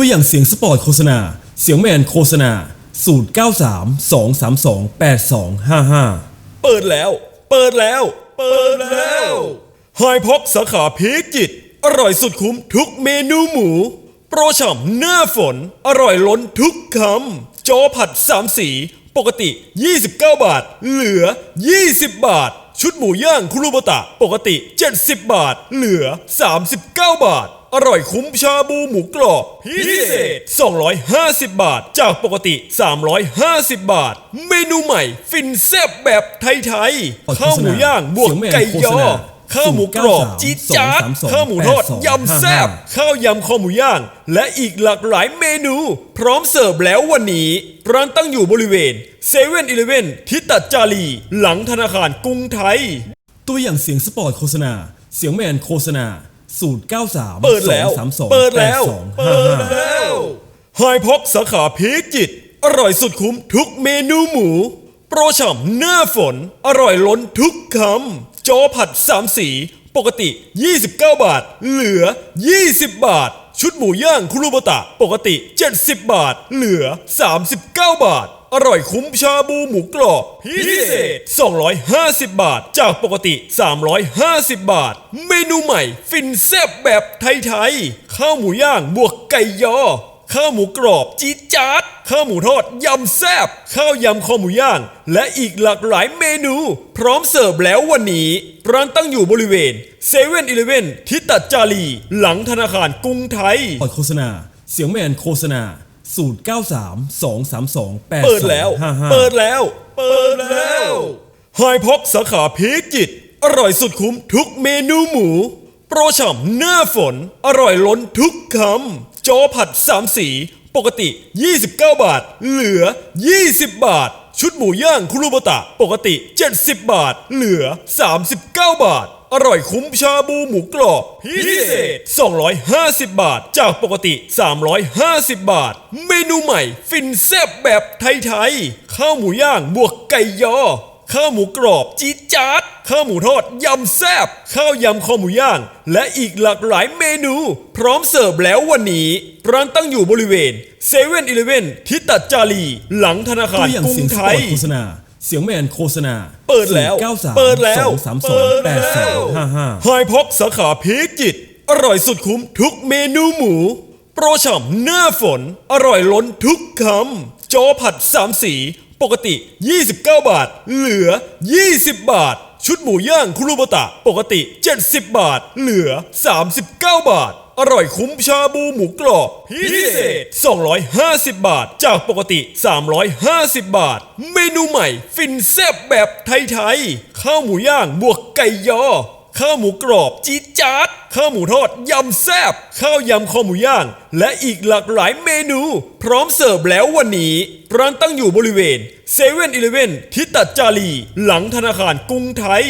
ตัวอย่างเสียงสปอร์ตโฆษณา เสียงแมนโฆษณา 0 9 3 2 3 2 8 2 5 5 เปิดแล้ว เปิดแล้ว เปิดแล้วไฮพ็อกสาขาพีจิต อร่อยสุดคุ้มทุกเมนูหมู โปรฉ่ำหน้าฝน อร่อยล้นทุกคำจอผัดสามสี ปกติ 29 บาท เหลือ 20 บาท ชุดหมูย่างคุรุบตะ ปกติ 70 บาท เหลือ 39 บาท อร่อยคุ้มชาบูหมูกรอบ พิเศษ 250 บาท จากปกติ 350 บาท เมนูใหม่ ฟินแซ่บแบบไทยๆ ข้าวหมูย่างบวกไก่ยอข้าวหมูกรอบจี๊ดจ๊าดข้าวหมูทอดยำแซ่บข้าวยำคอหมูย่าง และอีกหลากหลายเมนู พร้อมเสิร์ฟแล้ววันนี้ร้านตั้งอยู่บริเวณเซเว่นอีเลเว่นทิตัดจารี หลังธนาคารกรุงไทย ตัวอย่างเสียงสปอร์ตโฆษณา เสียงแมนโฆษณา 0 9 3เปิดแล้ว2 3 2เปิดแล้ว8 2เปิด5 5แล้วไฮพ็อกสาขาพีคจิต อร่อยสุดคุ้มทุกเมนูหมู โปรฉ่ำหน้าฝน อร่อยล้นทุกคำจอผัดสามสี ปกติ 29 บาท เหลือ 20 บาท ชุดหมูย่างคุรุบตะ ปกติ 70 บาท เหลือ 39 บาท อร่อยคุ้มชาบูหมูกรอบ พิเศษ 250 บาท จากปกติ 350 บาท เมนูใหม่ ฟินแซ่บแบบไทยๆ ข้าวหมูย่างบวกไก่ยอ ข้าวหมูกรอบจี๊ดจ๊าด ข้าวหมูทอดยำแซบข้าวยำคอหมูย่าง และอีกหลากหลายเมนู พร้อมเสิร์ฟแล้ววันนี้ร้านตั้งอยู่บริเวณเซเว่นอีเลเว่นทิตัดจารี หลังธนาคารกรุงไทยปอโฆษณา เสียงแมนโฆษณา 0 9 3 2 3 2 8 เปิดแล้ว2 5 5เปิดแล้ว เปิดแล้วไฮพ็อกสาขาพีคจิตอร่อยสุดคุ้มทุกเมนูหมู โปรฉ่ำหน้าฝน อร่อยล้นทุกคำจอผัดสามสี ปกติ 29 บาท เหลือ 20 บาท ชุดหมูย่างคุรุบตะ ปกติ 70 บาท เหลือ 39 บาท อร่อยคุ้มชาบูหมูกรอบพิเศษ 250 บาท จากปกติ 350 บาท เมนูใหม่ ฟินแซบแบบไทยๆ ข้าวหมูย่างบวกไก่ยอ ข้าวหมูกรอบจี๊ดจ๊าดข้าวหมูทอดยำแซบข้าวยำคอหมูย่าง และอีกหลากหลายเมนู พร้อมเสิร์ฟแล้ววันนี้ ร้านตั้งอยู่บริเวณเซเว่นอีเลเว่นทิตัดจารี หลังธนาคารกรุงไทยโฆษณา เสียงแมนโฆษณา เปิดแล้ว0 9 3 เปิดแล้ว2 3 2 8 2 5 5ไฮพ็อกสาขาพีคจิต อร่อยสุดคุ้มทุกเมนูหมู โปรฉ่ำหน้าฝน อร่อยล้นทุกคำจอผัดสามสี ปกติ 29 บาท เหลือ 20 บาท ชุดหมูย่างคุรุบตะ ปกติ 70 บาท เหลือ 39 บาท อร่อยคุ้มชาบูหมูกรอบพิเศษ 250 บาท จากปกติ 350 บาท เมนูใหม่ ฟินแซ่บแบบไทยๆ ข้าวหมูย่างบวกไก่ยอ ข้าวหมูกรอบจี๊ดจ๊าดข้าวหมูทอดยำแซบข้าวยำคอหมูย่าง และอีกหลากหลายเมนู พร้อมเสิร์ฟแล้ววันนี้ ร้านตั้งอยู่บริเวณเซเว่นอีเลเว่นทิตัดจารี หลังธนาคารกรุงไทย